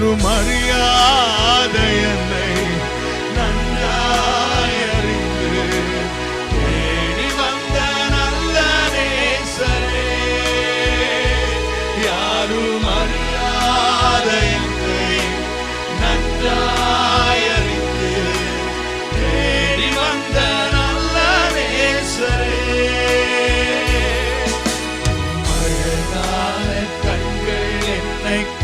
யாரும் அறியாத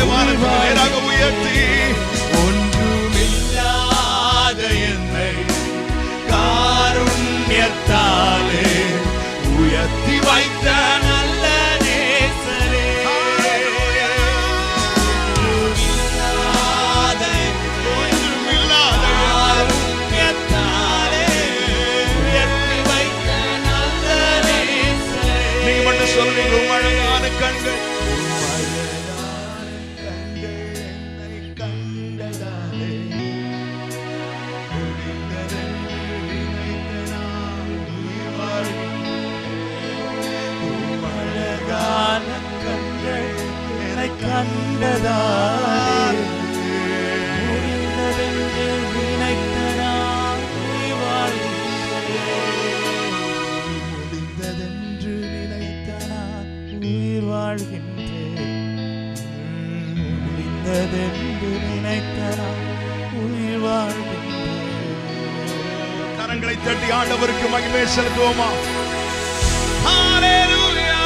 நான் கரங்களை வானத்துக்கு நேராக உயர்த்தி. ஒன்றுமில்லாத என்னை காருண்யத்தாலே உயர்த்தி வைத்த நல்ல நேசரே. ஒன்றுமில்லாத ஒன்றுமில்லாத காருண்யத்தாலே உயர்த்தி வைத்த நல்ல நேசரே. நீங்க மட்டும் சொல்லுங்க உம் அழகான கண்கள். வாழ்கின்றேன் முடிந்ததென்று உயிர் வாழ்கின்றேன் கரங்களை தட்டி ஆண்டவருக்கு மகிமை செலுத்துவோமா Hallelujah.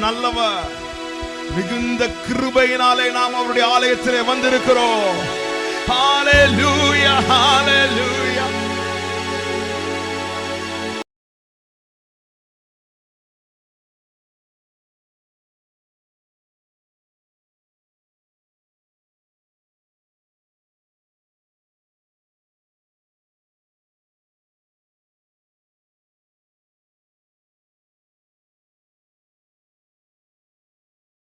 நல்லவர் மிகுந்த கிருபையினாலே நாம் அவருடைய ஆலயத்திலே வந்திருக்கிறோம் Hallelujah, hallelujah.